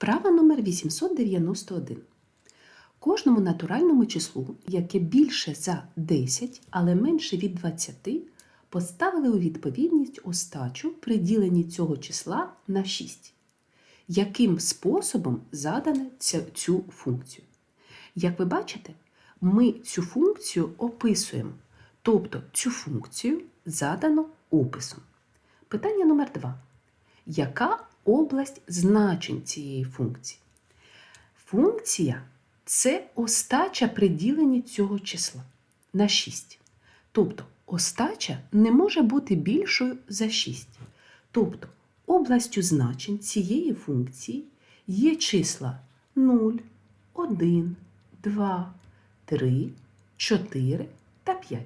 Вправа номер 891. Кожному натуральному числу, яке більше за 10, але менше від 20, поставили у відповідність остачу при діленні цього числа на 6. Яким способом задане цю функцію? Як ви бачите, ми цю функцію описуємо, тобто цю функцію задано описом. Питання номер 2. Яка область значень цієї функції? Функція це остача при діленні цього числа на 6. Тобто остача не може бути більшою за 6. Тобто областю значень цієї функції є числа 0, 1, 2, 3, 4 та 5.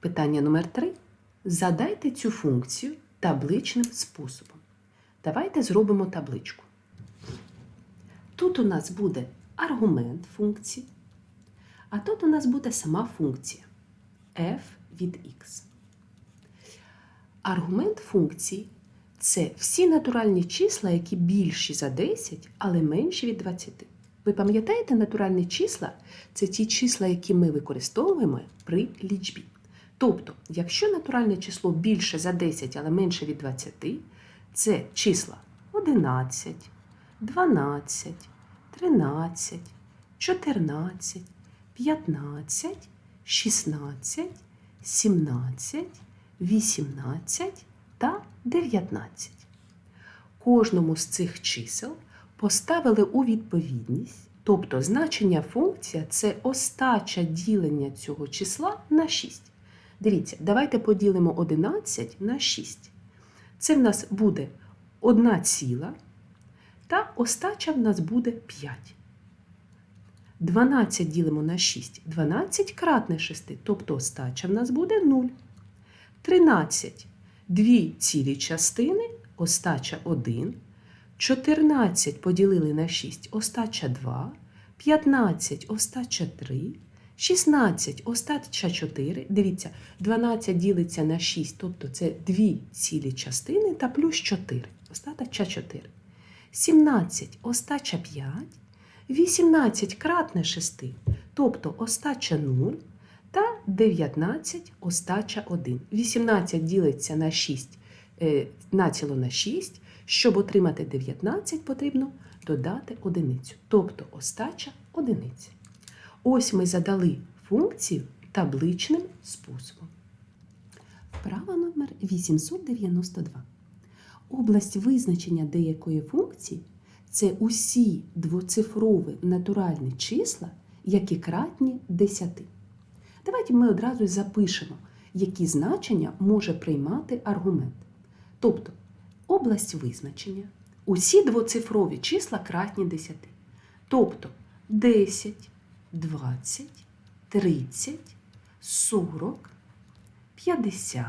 Питання номер 3. Задайте цю функцію табличним способом. Давайте зробимо табличку. Тут у нас буде аргумент функції, а тут у нас буде сама функція f від x. Аргумент функції це всі натуральні числа, які більші за 10, але менші від 20. Ви пам'ятаєте натуральні числа? Це ті числа, які ми використовуємо при лічбі. Тобто, якщо натуральне число більше за 10, але менше від 20, це числа 11, 12, 13, 14, 15, 16, 17, 18 та 19. Кожному з цих чисел поставили у відповідність, тобто значення функція це остача ділення цього числа на 6. Дивіться, давайте поділимо 11 на 6. Це в нас буде 1 ціла, та остача в нас буде 5. 12 ділимо на 6. 12 кратне 6, тобто остача в нас буде 0. 13 дві цілі частини, остача 1. 14 поділили на 6, остача 2. 15 остача 3. 16 остача 4. Дивіться, 12 ділиться на 6, тобто це дві цілі частини та плюс 4. Остача 4. 17 остача 5. 18 кратне 6, тобто остача 0 та 19 остача 1. 18 ділиться на 6 е, націло на 6. Щоб отримати 19, потрібно додати одиницю, тобто остача одиниця. Ось ми задали функцію табличним способом. Вправа номер 892. Область визначення деякої функції це усі двоцифрові натуральні числа, які кратні 10. Давайте ми одразу запишемо, які значення може приймати аргумент. Тобто, область визначення усі двоцифрові числа кратні 10. Тобто 10, 20, 30, 40, 50,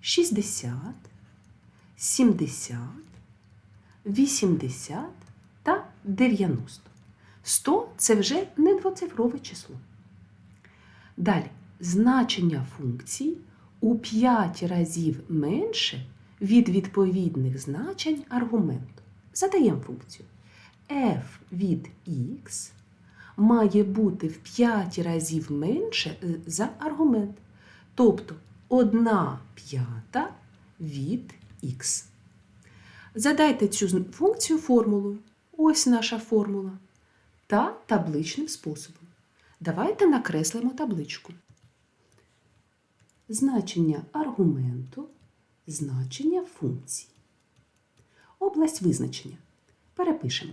60, 70, 80 та 90. 100 це вже не двоцифрове число. Далі, значення функцій у 5 разів менше від відповідних значень аргументу. Задаємо функцію f від x має бути в 5 разів менше е, за аргумент. Тобто 1 п'ята від х. Задайте цю функцію формулою. Ось наша формула. Та табличним способом. Давайте накреслимо табличку. Значення аргументу, значення функції. Область визначення. Перепишемо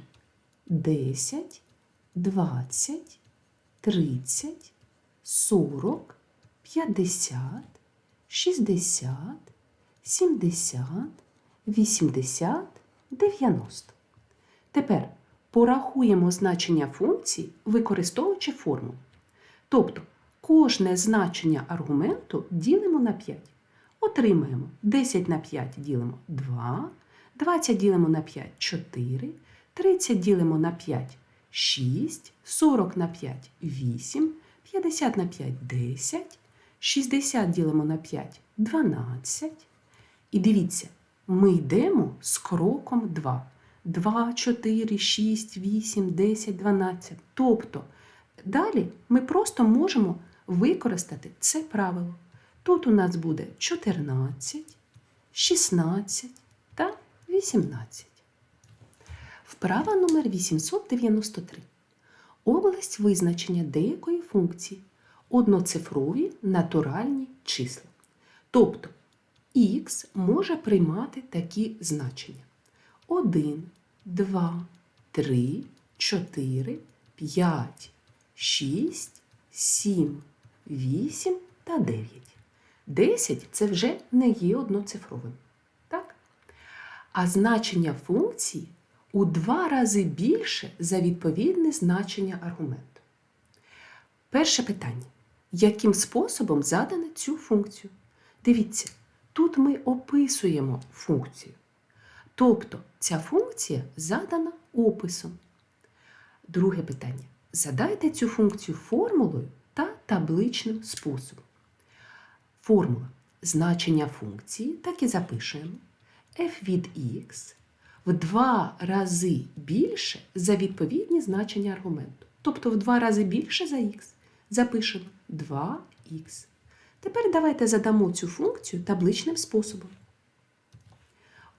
10, 20, 30, 40, 50, 60, 70, 80, 90. Тепер порахуємо значення функції, використовуючи формулу. Тобто кожне значення аргументу ділимо на 5. Отримаємо 10 на 5 ділимо 2, 20 ділимо на 5 4, 30 ділимо на 5 6, 40 на 5 8, 50 на 5 10, 60 ділимо на 5 12. І дивіться, ми йдемо з кроком 2. 2, 4, 6, 8, 10, 12. Тобто далі ми просто можемо використати це правило. Тут у нас буде 14, 16 та 18. Вправа номер 893. Область визначення деякої функції. Одноцифрові натуральні числа. Тобто х може приймати такі значення: 1, 2, 3, 4, 5, 6, 7, 8 та 9. 10 це вже не є одноцифровим. Так? А значення функції у два рази більше за відповідне значення аргументу. Перше питання. Яким способом задано цю функцію? Дивіться, тут ми описуємо функцію. Тобто ця функція задана описом. Друге питання. Задайте цю функцію формулою та табличним способом. Формула значення функції так і запишемо f від x в два рази більше за відповідні значення аргументу. Тобто в два рази більше за х. Запишемо 2х. Тепер давайте задамо цю функцію табличним способом.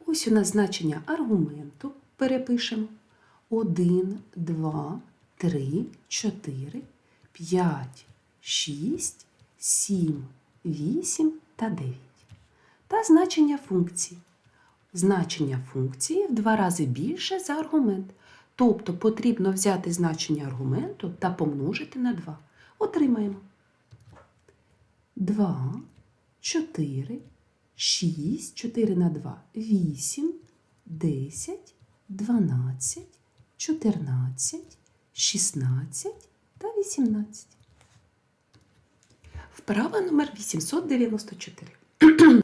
Ось у нас значення аргументу перепишемо 1, 2, 3, 4, 5, 6, 7, 8 та 9. Та значення функції. Значення функції в два рази більше за аргумент. Тобто потрібно взяти значення аргументу та помножити на 2. Отримаємо 2, 4, 6, 4 на 2, 8, 10, 12, 14, 16 та 18. Вправа номер 894.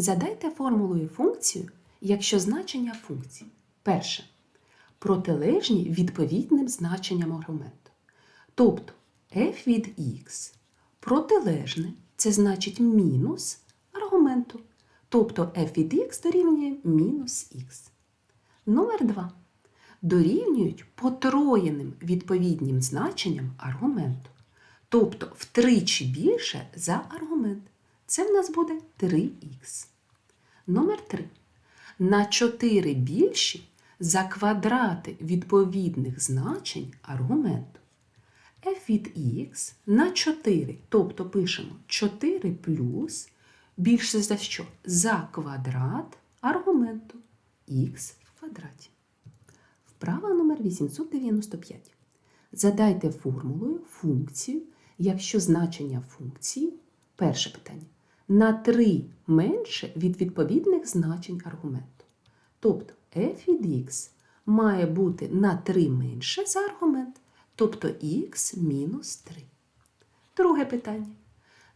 Задайте формулою функцію, якщо значення функції. Перше. Протилежні відповідним значенням аргументу. Тобто f від x протилежне це значить мінус аргументу. Тобто f від x дорівнює мінус х. Номер 2. Дорівнюють потроєним відповідним значенням аргументу. Тобто втричі більше за аргумент. Це в нас буде 3х. Номер 3. На 4 більші за квадрати відповідних значень аргументу. f від x на 4, тобто пишемо 4 плюс більше за що? За квадрат аргументу х в квадраті. Вправа номер 895. Задайте формулою функцію, якщо значення функції, перше питання, на 3 менше від відповідних значень аргументу. Тобто f від x має бути на 3 менше за аргумент, тобто х мінус 3. Друге питання.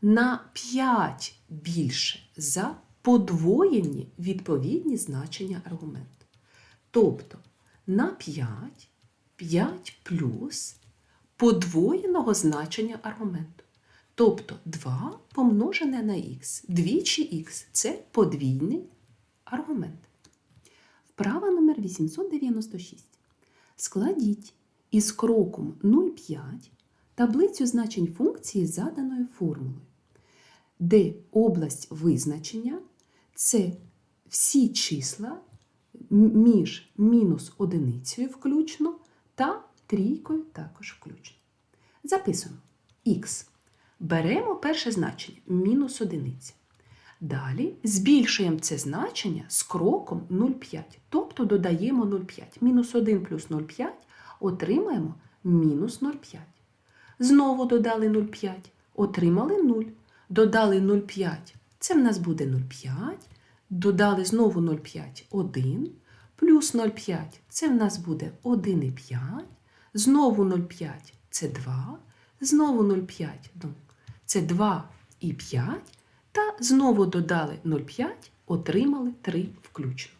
На 5 більше за подвоєні відповідні значення аргументу. Тобто на 5 5 плюс подвоєного значення аргументу. Тобто 2 помножене на х. Двічі х це подвійний аргумент. Вправа номер 896. Складіть із кроком 0,5 таблицю значень функції з заданою формулою, де область визначення це всі числа між мінус одиницею включно та трійкою також включно. Записуємо х. Беремо перше значення мінус одиниця. Далі збільшуємо це значення з кроком 0,5, тобто додаємо 0,5. Мінус 1 плюс 0,5 отримаємо мінус 0,5. Знову додали 0,5, отримали 0. Додали 0,5, це в нас буде 0,5. Додали знову 0,5 1. Плюс 0,5 це в нас буде 1,5. Знову 0,5 це 2. Знову 0,5 ну, це 2 і 5. Та знову додали 0,5, отримали 3 включно.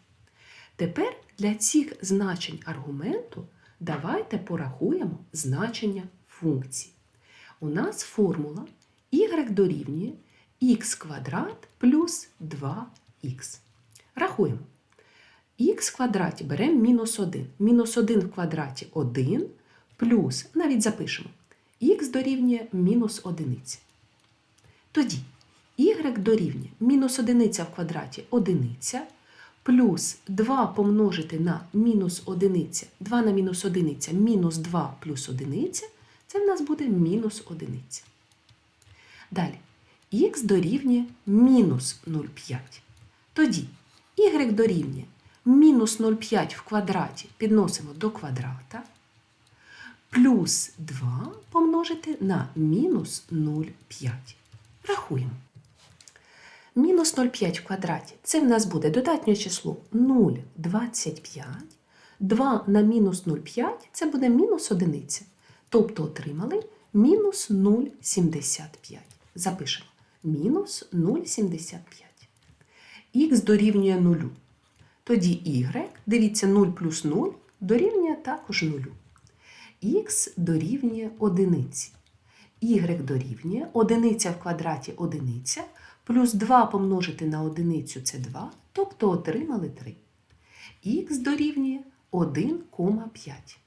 Тепер для цих значень аргументу давайте порахуємо значення функції. У нас формула y дорівнює х квадрат плюс 2х. Рахуємо. Х в квадраті беремо мінус 1. Мінус 1 в квадраті 1 плюс, навіть запишемо, х дорівнює мінус 1. Тоді y дорівнює мінус 1 в квадраті 1 плюс 2 помножити на мінус 1, 2 на мінус 1, мінус 2 плюс 1, це в нас буде мінус 1. Далі, х дорівнює мінус 0,5. Тоді y дорівнює мінус 0,5 в квадраті підносимо до квадрата, плюс 2 помножити на мінус 0,5. Рахуємо. Мінус 0,5 в квадраті це в нас буде додатнє число 0,25. 2 на мінус 0,5 це буде мінус 1. Тобто отримали мінус 0,75. Запишемо. Мінус 0,75. Х дорівнює 0. Тоді y, дивіться, 0 плюс 0 дорівнює також 0. Х дорівнює 1. Y дорівнює 1 в квадраті 1, плюс 2 помножити на 1 це 2, тобто отримали 3. Х дорівнює 1,5.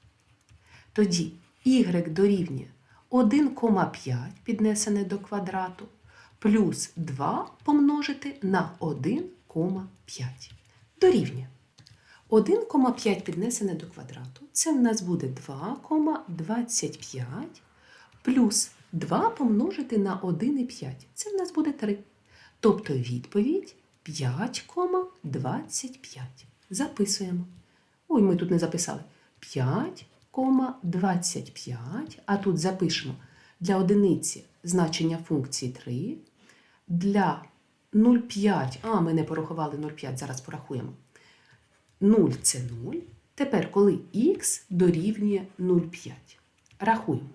Тоді y дорівнює 1,5 піднесене до квадрату, плюс 2 помножити на 1,5. Дорівнює. 1,5 піднесене до квадрату. Це в нас буде 2,25 плюс 2 помножити на 1,5. Це в нас буде 3. Тобто відповідь 5,25. Записуємо. Ой, ми тут не записали. 5,25. А тут запишемо для одиниці значення функції 3. Для 0,5, а ми не порахували 0,5, зараз порахуємо. 0 це 0. Тепер, коли х дорівнює 0,5. Рахуємо.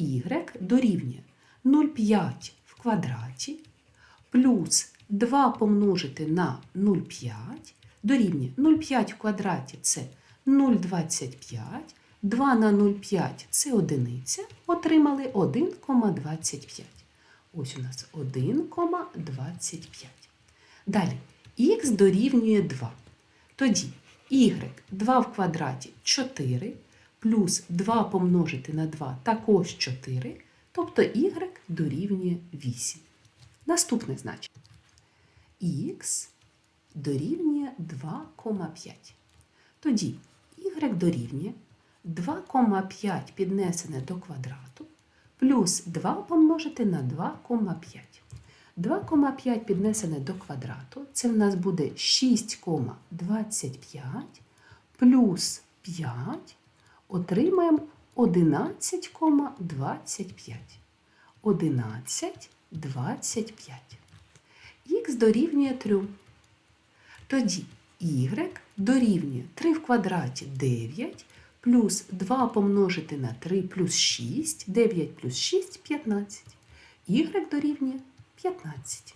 Y дорівнює 0,5 в квадраті плюс 2 помножити на 0,5 дорівнює 0,5 в квадраті це 0,25. 2 на 0,5 це одиниця. Отримали 1,25. Ось у нас 1,25. Далі х дорівнює 2. Тоді y 2 в квадраті 4 плюс 2 помножити на 2 також 4, тобто y дорівнює 8. Наступне значення. х дорівнює 2,5. Тоді y дорівнює 2,5 піднесене до квадрату плюс 2 помножити на 2,5. 2,5 піднесене до квадрату, це в нас буде 6,25 плюс 5, отримаємо 11,25. 11,25. Х дорівнює 3. Тоді y дорівнює 3 в квадраті 9, плюс 2 помножити на 3 плюс 6, 9 плюс 6 15. Y дорівнює 15.